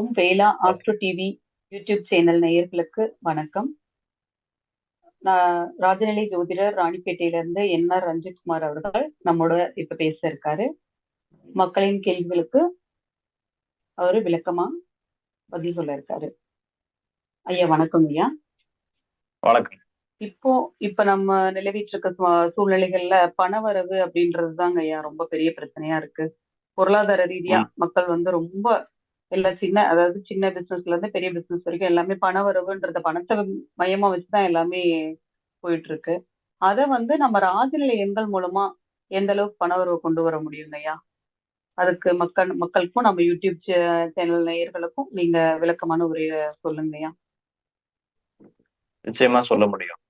ஓம் வேலா astro TV YouTube channel நேயர்களுக்கு வணக்கம். நான் ராஜநிலை ஜோதிடர் ராணிப்பேட்டையில இருந்து என் ஆர் ரஞ்சித்குமார் அவர்கள் நம்மோட இப்ப பேச இருக்காரு மக்களின் கேள்விகளுக்கு அவரு விளக்கமா பதில் சொல்ல இருக்காரு. ஐயா வணக்கம் ஐயா. வணக்கம். இப்போ இப்ப நம்ம நிலவிட்டு இருக்க சூழ்நிலைகள்ல பணவரவு அப்படின்றது தாங்க ஐயா ரொம்ப பெரிய பிரச்சனையா இருக்கு. பொருளாதார ரீதியா மக்கள் வந்து ரொம்ப எல்லா சின்ன அதாவது சின்ன பிசினஸ்ல இருந்து பெரிய பிசினஸ் வரைக்கும் எல்லாமே பணவரவுன்றத பணத்தை மையமா வச்சுதான் எல்லாமே போயிட்டு இருக்கு அத வந்து நம்ம ராஜநிலை எண்கள் மூலமா எந்த அளவுக்கு பணவரவு கொண்டு வர முடியுங்க ஐயா? அதுக்கு மக்கள் மக்களுக்கும் நம்ம யூடியூப் சேனல் நேயர்களுக்கும் நீங்க விளக்கமான உரையை சொல்லுங்க ஐயா. நிச்சயமா சொல்ல முடியும்.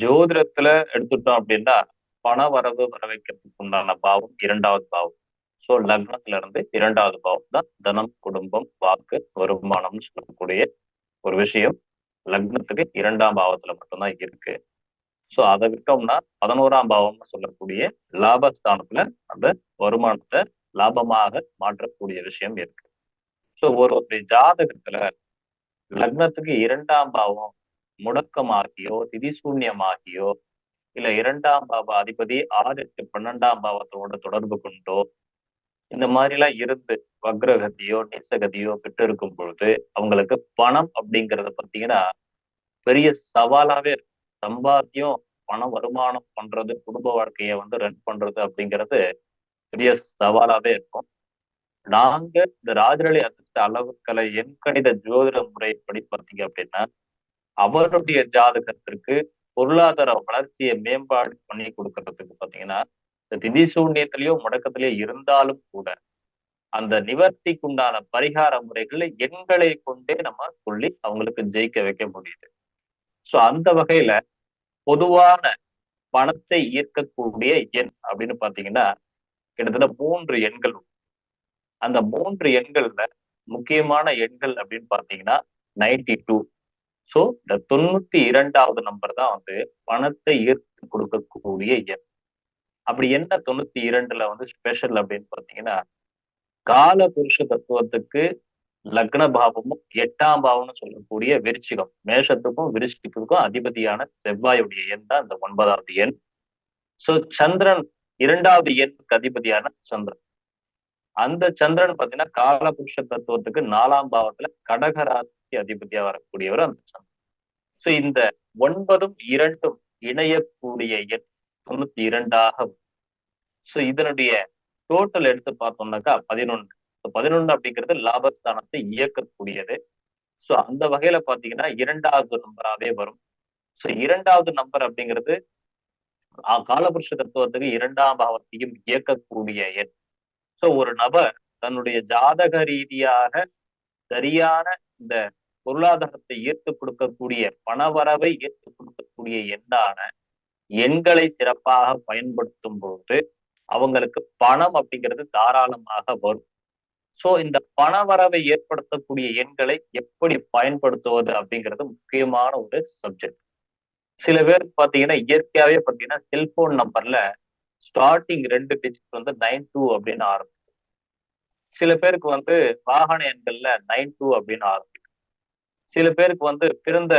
ஜோதிடத்துல எடுத்துட்டோம் அப்படின்னா பண வரவு வர வைக்கிறதுக்கு உண்டான பாவம் இரண்டாவது பாவம். ஸோ லக்னத்துல இருந்து இரண்டாவது பாவம் தான் தனம் குடும்பம் வாக்கு வருமானம்னு சொல்லக்கூடிய ஒரு விஷயம். லக்னத்துக்கு இரண்டாம் பாவத்துல மட்டும்தான் இருக்கு. ஸோ அதை விட்டோம்னா பதினோராம் பாவம்னு சொல்லக்கூடிய லாபஸ்தானத்துல அந்த வருமானத்தை லாபமாக மாற்றக்கூடிய விஷயம் இருக்கு. ஸோ ஒரு ஜாதகத்துல லக்னத்துக்கு இரண்டாம் பாவம் முடக்கமாகியோ திதிசூன்யமாகியோ இல்ல இரண்டாம் பாவ அதிபதி ஆறு எட்டு பன்னெண்டாம் பாவத்தோட தொடர்பு கொண்டோ இந்த மாதிரி எல்லாம் இருந்து வக்ரகதியோ நீசகதியோ பெற்று இருக்கும் பொழுது அவங்களுக்கு பணம் அப்படிங்கறத பார்த்தீங்கன்னா பெரிய சவாலாவே இருக்கு. சம்பாத்தியம் பணம் வருமானம் பண்றது குடும்ப வாழ்க்கையை வந்து ரன் பண்றது அப்படிங்கிறது பெரிய சவாலாவே இருக்கும். நாங்க இந்த ராஜரளி அதிர்ஷ்ட அளவுக்களை எண்கணித ஜோதிட முறைப்படி பார்த்தீங்க அப்படின்னா அவருடைய ஜாதகத்திற்கு பொருளாதார வளர்ச்சியை மேம்பாடு பண்ணி கொடுக்கறதுக்கு பார்த்தீங்கன்னா திதி சூன்யத்திலேயோ முடக்கத்திலேயோ இருந்தாலும் கூட அந்த நிவர்த்திக்கு உண்டான பரிகார முறைகளை எண்களை கொண்டே நம்ம சொல்லி அவங்களுக்கு ஜெயிக்க வைக்க முடியுது. சோ அந்த வகையில பொதுவான பணத்தை ஈர்க்கக்கூடிய எண் அப்படின்னு பாத்தீங்கன்னா கிட்டத்தட்ட மூன்று எண்கள் உண்டு. அந்த மூன்று எண்கள்ல முக்கியமான எண்கள் அப்படின்னு பாத்தீங்கன்னா நைன்டி டூ ஸோ இந்த தொண்ணூத்தி இரண்டாவது நம்பர் தான் வந்து பணத்தை ஈர்த்து கொடுக்கக்கூடிய எண். அப்படி என்ன தொண்ணூத்தி இரண்டுல வந்து ஸ்பெஷல் அப்படின்னு பாத்தீங்கன்னா கால புருஷ தத்துவத்துக்கு லக்ன பாவமும் எட்டாம் பாவம்னு சொல்லக்கூடிய விருச்சிகம். மேஷத்துக்கும் விருச்சிகத்துக்கும் அதிபதியான செவ்வாயுடைய எண் தான் இந்த ஒன்பதாவது எண். சோ சந்திரன் இரண்டாவது எண்ணுக்கு அதிபதியான சந்திரன். அந்த சந்திரன் பாத்தீங்கன்னா காலபுருஷ தத்துவத்துக்கு நாலாம் பாவத்துல கடகராசிக்கு அதிபதியா வரக்கூடியவர் அந்த சந்திரன். சோ இந்த ஒன்பதும் இரண்டும் இணையக்கூடிய எண் தொண்ணூத்தி இரண்டாக ஸோ இதனுடைய டோட்டல் எடுத்து பார்த்தோம்னாக்கா பதினொன்று. பதினொன்று அப்படிங்கிறது லாபஸ்தானத்தை இயக்கக்கூடியது. சோ அந்த வகையில பாத்தீங்கன்னா இரண்டாவது நம்பராவே வரும். சோ இரண்டாவது நம்பர் அப்படிங்கிறது காலபுருஷ தத்துவத்துக்கு இரண்டாம் பாவத்தையும் இயக்கக்கூடிய எண். சோ ஒரு நபர் தன்னுடைய ஜாதக ரீதியாக சரியான இந்த பொருளாதாரத்தை ஈர்த்து கொடுக்கக்கூடிய பணவரவை ஈர்த்து கொடுக்கக்கூடிய எண்ணான எண்களை சிறப்பாக பயன்படுத்தும் பொழுது அவங்களுக்கு பணம் அப்படிங்கிறது தாராளமாக வரும். சோ இந்த பண வரவை ஏற்படுத்தக்கூடிய எண்களை எப்படி பயன்படுத்துவது அப்படிங்கிறது முக்கியமான ஒரு சப்ஜெக்ட் சில பேர் பாத்தீங்கன்னா இயற்கையாவே பாத்தீங்கன்னா செல்போன் நம்பர்ல ஸ்டார்டிங் ரெண்டு டிஜிட் வந்து நைன் டூ அப்படின்னு ஆரம்பிக்கும். சில பேருக்கு வந்து வாகன எண்கள்ல நைன் டூ அப்படின்னு ஆரம்பிக்கும். சில பேருக்கு வந்து பிறந்த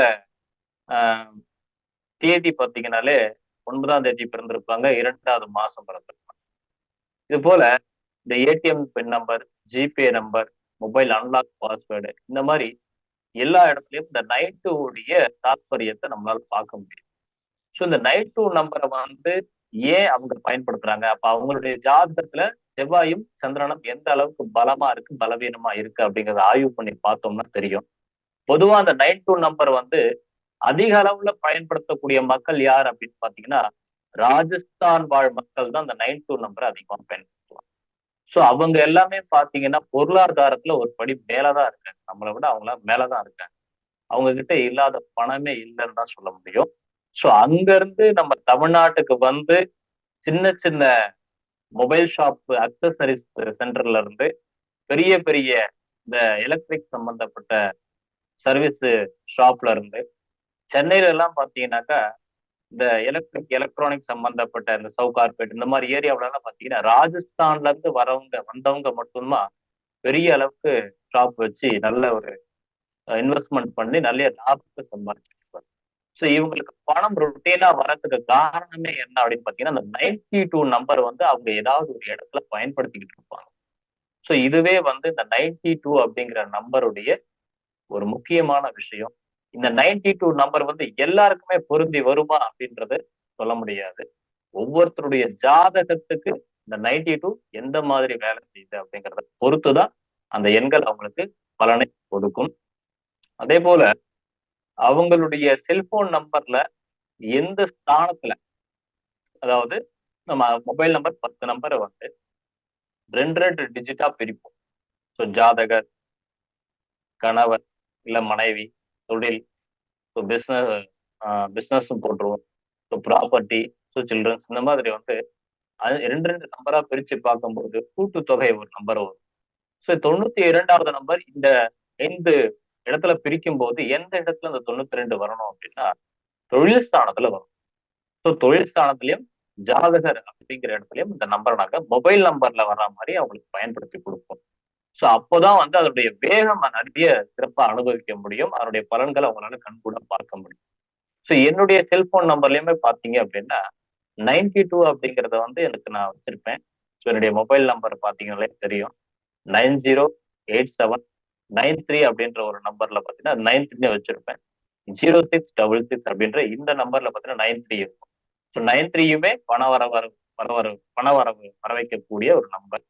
ஆஹ், தேதி பார்த்தீங்கன்னாலே ஒன்பதாம் தேதி பிறந்திருப்பாங்க இரண்டாவது மாசம் பிறந்திருப்பாங்க. இது போல இந்த ATM pin number GPay number mobile unlock password இந்த மாதிரி எல்லா இடத்துலயும் இந்த நைட் உடைய தாற்பயத்தை நம்மளால பார்க்க முடியும். ஸோ இந்த நைட் டூ நம்பரை வந்து ஏன் அவங்க பயன்படுத்துறாங்க? அப்ப அவங்களுடைய ஜாதகத்துல செவ்வாயும் சந்திரனும் எந்த அளவுக்கு பலமா இருக்கு பலவீனமா இருக்கு அப்படிங்கறத ஆய்வு பண்ணி பார்த்தோம்னா தெரியும். பொதுவா அந்த நைன் டூ நம்பர் வந்து அதிக அளவுல பயன்படுத்தக்கூடிய மக்கள் யார் அப்படின்னு பாத்தீங்கன்னா ராஜஸ்தான் வாழ் மக்கள் தான் அந்த நைன் டூ நம்பரை அதிகமாக பயன்படுத்துவாங்க. ஸோ அவங்க எல்லாமே பார்த்தீங்கன்னா பொருளாதாரத்துல ஒரு படி மேலதான் இருக்காங்க. நம்மளை விட அவங்கள மேலதான் இருக்காங்க. அவங்க கிட்ட இல்லாத பணமே இல்லைன்னு தான் சொல்ல முடியும். ஸோ அங்கேருந்து நம்ம தமிழ்நாட்டுக்கு வந்து சின்ன சின்ன மொபைல் ஷாப் அக்சசரிஸ் சென்டர்ல இருந்து பெரிய பெரிய இந்த எலக்ட்ரிக் சம்பந்தப்பட்ட சர்வீஸ் ஷாப்ல இருந்து சென்னையில எல்லாம் பார்த்தீங்கன்னாக்கா இந்த எலக்ட்ரிக் எலக்ட்ரானிக் சம்பந்தப்பட்ட இந்த சவுகார்பேட் இந்த மாதிரி ஏரியாவில எல்லாம் பாத்தீங்கன்னா ராஜஸ்தான்ல இருந்து வரவங்க வந்தவங்க மட்டும்தான் பெரிய அளவுக்கு ஷாப் வச்சு நல்ல ஒரு இன்வெஸ்ட்மெண்ட் பண்ணி நல்ல லாபத்தை சம்பாதிச்சிருப்பாரு ஸோ இவங்களுக்கு பணம் ரொட்டீனா வரதுக்கு காரணமே என்ன அப்படின்னு பார்த்தீங்கன்னா அந்த நைன்டி டூ நம்பர் வந்து அவங்க ஏதாவது ஒரு இடத்துல பயன்படுத்திக்கிட்டு இருப்பாங்க. ஸோ இதுவே வந்து இந்த நைன்டி டூ அப்படிங்கிற நம்பருடைய ஒரு முக்கியமான விஷயம். இந்த நைன்டி டூ நம்பர் வந்து எல்லாருக்குமே பொருந்தி வருமா அப்படின்றது சொல்ல முடியாது. ஒவ்வொருத்தருடைய ஜாதகத்துக்கு இந்த நைன்டி டூ எந்த மாதிரி வேலை செய்யுது அப்படிங்கிறத பொறுத்து தான் அந்த எண்கள் அவங்களுக்கு பலனை கொடுக்கும். அதே போல அவங்களுடைய செல்போன் நம்பர்ல எந்த ஸ்தானத்துல அதாவது நம்ம மொபைல் நம்பர் பத்து நம்பரை வந்து ரெண்டு ரெண்டு டிஜிட்டா பிரிப்போம். ஸோ ஜாதகர் கணவர் இல்ல மனைவி தொழில் ஸோ பிஸ்னஸ் பிஸ்னஸும் போட்டுருவோம். ஸோ ப்ராப்பர்ட்டி ஸோ சில்ட்ரன்ஸ் இந்த மாதிரி வந்து அது ரெண்டு ரெண்டு நம்பரா பிரிச்சு பார்க்கும்போது கூட்டுத்தொகை ஒரு நம்பர் வரும். ஸோ தொண்ணூத்தி இரண்டாவது நம்பர் இந்த ஐந்து இடத்துல பிரிக்கும் போது எந்த இடத்துல இந்த தொண்ணூத்தி ரெண்டு வரணும் அப்படின்னா தொழில் ஸ்தானத்துல வரும். ஸோ தொழில் ஸ்தானத்திலையும் ஜாதகர் அப்படிங்கிற இடத்துலயும் இந்த நம்பர் நாங்கள் மொபைல் நம்பர்ல வர்ற மாதிரி அவங்களுக்கு பயன்படுத்தி கொடுப்போம். ஸோ அப்போதான் வந்து அதனுடைய வேகம் நிறைய சிறப்பாக அனுபவிக்க முடியும். அதனுடைய பலன்களை அவங்களால கண்கூட பார்க்க முடியும். ஸோ என்னுடைய செல்போன் நம்பர்லயுமே பார்த்தீங்க அப்படின்னா நைன்டி டூ அப்படிங்கிறத வந்து எனக்கு நான் வச்சிருப்பேன். ஸோ என்னுடைய மொபைல் நம்பர் பார்த்தீங்கனாலே தெரியும். Nine zero eight seven nine three அப்படின்ற ஒரு நம்பர்ல பார்த்தீங்கன்னா நைன் த்ரீ வச்சிருப்பேன். ஜீரோ சிக்ஸ் டபுள் சிக்ஸ் அப்படின்ற இந்த நம்பர்ல பார்த்தீங்கன்னா நைன் த்ரீ இருக்கும். ஸோ நைன் த்ரீயுமே பண வர வர வர வர பண வரவு வர வைக்கக்கூடிய ஒரு நம்பர்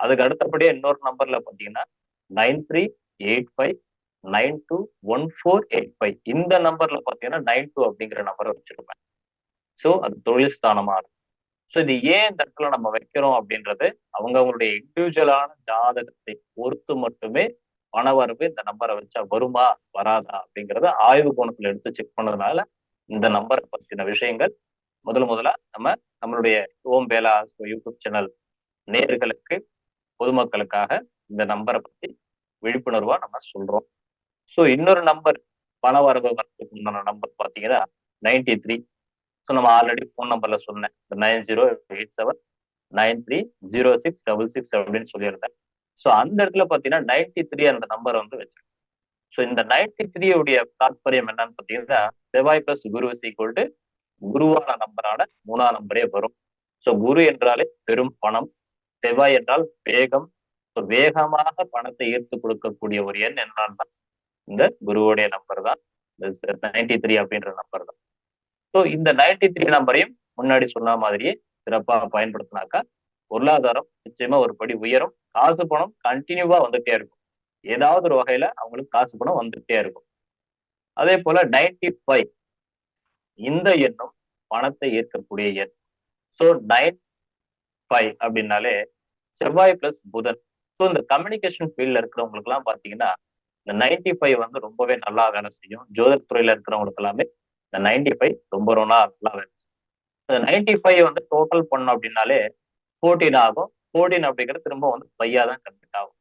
அதுக்கு அடுத்தபடியே இன்னொரு நம்பர்ல பார்த்தீங்கன்னா nine three eight five nine two one four eight five இந்த நம்பர்ல பார்த்தீங்கன்னா நைன் டூ அப்படிங்கிற நம்பரை வச்சிருப்பேன். ஸோ அது தொழில் ஸ்தானமா இருக்கும். ஸோ இது ஏன் இந்த இடத்துல நம்ம வைக்கிறோம் அப்படின்றது அவங்க அவங்களுடைய இண்டிவிஜுவலான ஜாதகத்தை பொறுத்து மட்டுமே பணவரவு இந்த நம்பரை வச்சா வருமா வராதா அப்படிங்கிறத ஆய்வு கோணத்துல எடுத்து செக் பண்ணதுனால இந்த நம்பரை பற்றின விஷயங்கள் முதல் முதலா நம்ம நம்மளுடைய ஓம் வேலா யூடியூப் சேனல் நேர்களுக்கு பொதுமக்களுக்காக இந்த நம்பரை பத்தி விழிப்புணர்வா நம்ம சொல்றோம். ஸோ இன்னொரு நம்பர் பண வரவு வரத்துக்கு உண்டான நம்பர் பார்த்தீங்கன்னா நைன்டி த்ரீ ஸோ நம்ம ஆல்ரெடி ஃபோன் நம்பர்ல சொன்னேன். Nine zero eight seven nine three zero six double six அப்படின்னு சொல்லியிருந்தேன். ஸோ அந்த இடத்துல பார்த்தீங்கன்னா நைன்டி த்ரீ அந்த நம்பர் வந்து வச்சிருக்கேன். ஸோ இந்த நைன்டி த்ரீ உடைய தாற்பயம் என்னன்னு பார்த்தீங்கன்னா செவ்வாய் பிளஸ் குரு ஈக்குவல் டு குருவான நம்பரான மூணாம் நம்பரே வரும். ஸோ குரு என்றாலே பெரும் பணம். செவ்வாய் என்றால் வேகம். வேகமாக பணத்தை ஈர்த்து கொடுக்கக்கூடிய ஒரு எண் என்னன்னு இந்த குருவுடைய நம்பர் தான். நைன்டி த்ரீ அப்படின்ற நம்பர் தான். ஸோ இந்த நைன்டி த்ரீ நம்பரையும் முன்னாடி சொன்ன மாதிரியே சிறப்பாக பயன்படுத்தினாக்கா பொருளாதாரம் நிச்சயமா ஒரு படி உயரும். காசு பணம் கண்டினியூவா வந்துட்டே இருக்கும். ஏதாவது ஒரு வகையில அவங்களுக்கு காசு பணம் வந்துட்டே இருக்கும். அதே போல நைன்டி ஃபைவ் இந்த எண்ணும் பணத்தை ஈர்க்கக்கூடிய எண். ஸோ நைன் ஃபைவ் அப்படின்னாலே செவ்வாய் பிளஸ் புதன். ஸோ இந்த கம்யூனிகேஷன் ஃபீல்ட்ல இருக்கிறவங்களுக்கு எல்லாம் பாத்தீங்கன்னா இந்த நைன்டி ஃபைவ் வந்து ரொம்பவே நல்லா வேலை செய்யும். ஜோதிட துறையில இருக்கிறவங்களுக்கு எல்லாமே இந்த நைன்டி ஃபைவ் ரொம்ப ரொம்ப நல்லா வேலை செய்யும். இந்த நைன்டி ஃபைவ் வந்து டோட்டல் பண்ணோம் அப்படின்னாலே ஃபோர்டீன் ஆகும். ஃபோர்டீன் அப்படிங்கிறது திரும்ப வந்து ஃபையா தான் கன்வெர்ட் ஆகும்.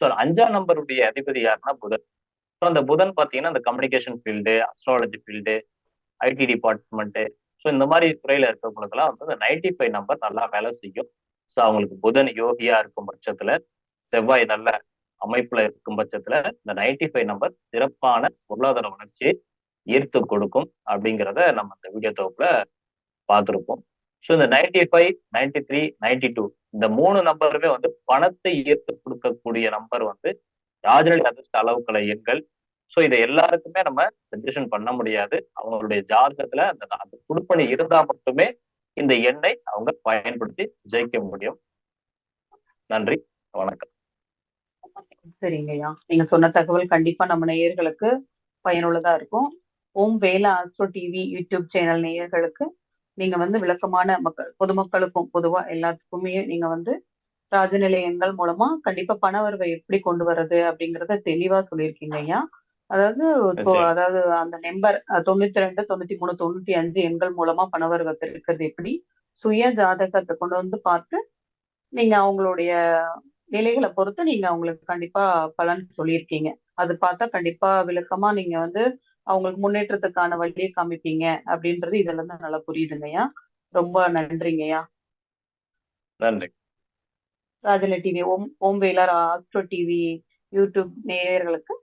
ஸோ அஞ்சாம் நம்பருடைய அதிபதி யாருன்னா புதன். ஸோ அந்த புதன் பார்த்தீங்கன்னா இந்த communication field astrology field IT department so இந்த மாதிரி துறையில இருக்கிறவங்களுக்குலாம் வந்து இந்த நைன்டி ஃபைவ் நம்பர் நல்லா வேலை செய்யும். ஸோ அவங்களுக்கு புதன் யோகியா இருக்கும் பட்சத்துல செவ்வாய் நல்ல அமைப்புல இருக்கும் பட்சத்துல இந்த நைன்டி ஃபைவ் நம்பர் சிறப்பான பொருளாதார வளர்ச்சியை ஈர்த்து கொடுக்கும் அப்படிங்கிறத நம்ம இந்த வீடியோ தொகுப்புல பார்த்துருப்போம். ஸோ இந்த ninety five ninety three ninety two இந்த மூணு நம்பருமே வந்து பணத்தை ஈர்த்து கொடுக்கக்கூடிய நம்பர் வந்து ராஜநிலை அதிர்ஷ்ட அளவுக்களை எண்கள் ஸோ இதை எல்லாருக்குமே நம்ம சஜஷன் பண்ண முடியாது. அவங்களுடைய ஜாதகத்துல அந்த அந்த குடுப்பணி இருந்தா மட்டுமே இந்த எண்ணை அவங்க பயன்படுத்தி ஜெயிக்க முடியும். நன்றி வணக்கம். சரிங்கய்யா. நீங்க சொன்ன தகவல் கண்டிப்பா நம்ம நேயர்களுக்கு பயனுள்ளதா இருக்கும். ஓம் வேலா ஆஸ்ட்ரோ டிவி யூடியூப் சேனல் நேயர்களுக்கு நீங்க வந்து விளக்கமான மக்கள் பொதுமக்களுக்கும் பொதுவா எல்லாத்துக்குமே நீங்க வந்து ராஜநிலையங்கள் மூலமா கண்டிப்பா பணவரவை எப்படி கொண்டு வர்றது அப்படிங்கறத தெளிவா சொல்லியிருக்கீங்க ஐயா அதாவது இப்போ அதாவது அந்த நம்பர் தொண்ணூத்தி ரெண்டு தொண்ணூத்தி மூணு தொண்ணூத்தி அஞ்சு எண்கள் மூலமா பண வரவை பெருக்கிறது எப்படி? சுய ஜாதகத்தை கொண்டு வந்து பார்த்து நீங்க அவங்களுடைய நிலைகளை பொறுத்து நீங்க அவங்களுக்கு கண்டிப்பா பலன் சொல்லியிருக்கீங்க. அது பார்த்தா கண்டிப்பா விளக்கமா நீங்க வந்து அவங்களுக்கு முன்னேற்றத்துக்கான வழியை காமிப்பீங்க அப்படின்றது இதுல இருந்து நல்லா புரியுதுங்கய்யா. ரொம்ப நன்றிங்கய்யா. நன்றி. ராஜல TV Om Om Velar Astro TV YouTube நேயர்களுக்கு